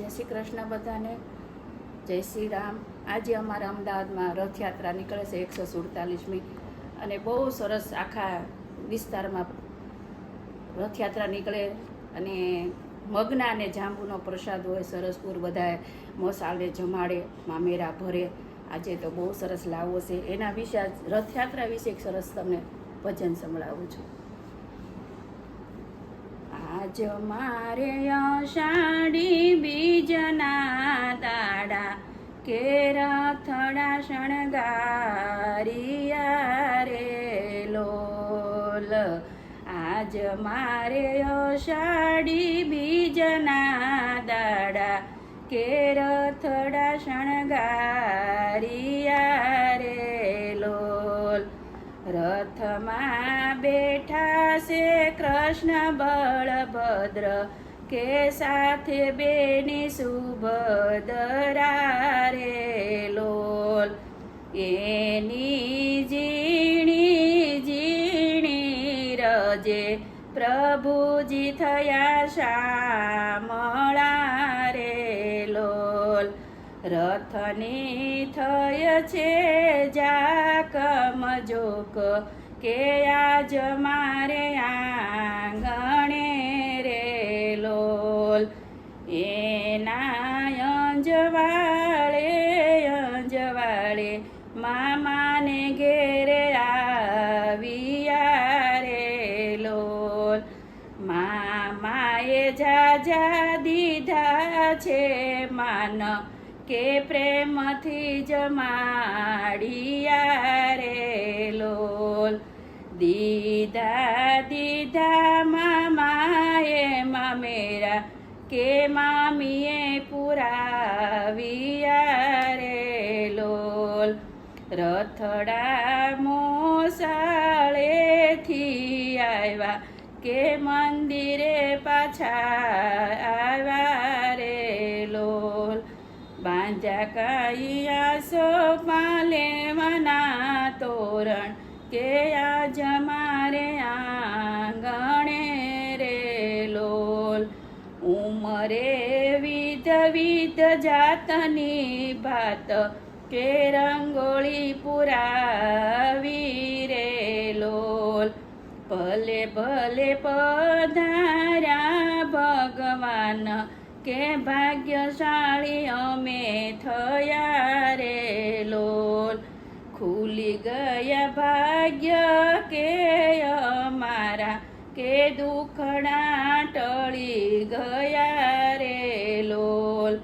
જય શ્રી કૃષ્ણ બધાને. જય શ્રી રામ. આજે અમારા અમદાવાદમાં રથયાત્રા નીકળે છે એકસો સુડતાલીસમી અને બહુ સરસ આખા વિસ્તારમાં રથયાત્રા નીકળે અને મગના અને જાંબુનો પ્રસાદ હોય સરસપુર બધાએ મસાલે, જમાડે, મામેરા ભરે. આજે તો બહુ સરસ લાવો છે. એના વિશે રથયાત્રા વિશે એક સરસ તમને ભજન સંભળાવું છું. આજ મારે અષાઢી બીજના દાડા કેર રથડા શણગારિયા રે લોલ. આજ મારે અષાઢી બીજના દાડા કેર થોડા શણગારિયા રે લોલ. રથમાં બેઠા છે કૃષ્ણ બળભદ્ર, કે સાથે બેની સુભદરા રે લોલ. એની ઝીણી ઝીણી રજે પ્રભુજી થયા શામળા. રથની થય છે જાકમ જોક કે આજ મારે આંગણે રે લોલ. એના અંજવાળે અંજવાળે મામાને ઘેરે આવ્યા રે લોલ. મામાએ જાજા દીધા છે માન કે પ્રેમથી જમાડિયા રે લોલ. દીધા દીધા મામાએ મામેરા, કે મામીએ પુરાવિયા રે લોલ. રથડા મોસાળેથી આવ્યા, કે મંદિરે પાછા આવ્યા રે લોલ. બાંધ્યા કાયા સોપાલે તોરણ કે આજ મારે આંગણે રે લોલ. ઉમરે વિધ વિધ જાતની ભાત કે રંગોળી પુરાવી રે લોલ. ભલે ભલે પધાર્યા ભગવાન કે ભાગ્યશાળી અમે થયા રે લોલ. ખુલી ગયા ભાગ્ય કે અમારા કે દુખડા ટળી ગયા રે લોલ.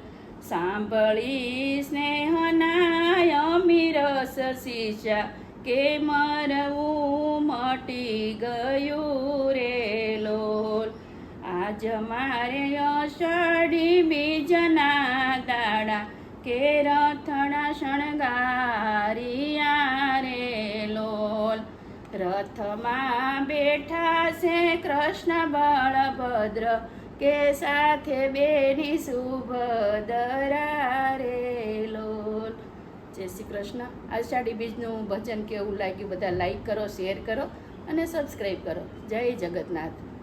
સાંભળી સ્નેહના અમીરસ શીશા કે મરવું મટી ગયું રે આજ મારે અષાઢી બીજના દાડા કે રથણા શણગારિયા રે લોલ. રથમાં બેઠા છે કૃષ્ણ બળભદ્ર કે સાથે બેની સુભદરા રે લોલ. જય શ્રી કૃષ્ણ. આષાઢી બીજનું ભજન કેવું લાગ્યું બધા લાઈક કરો શેર કરો અને સબસ્ક્રાઈબ કરો. જય જગન્નાથ.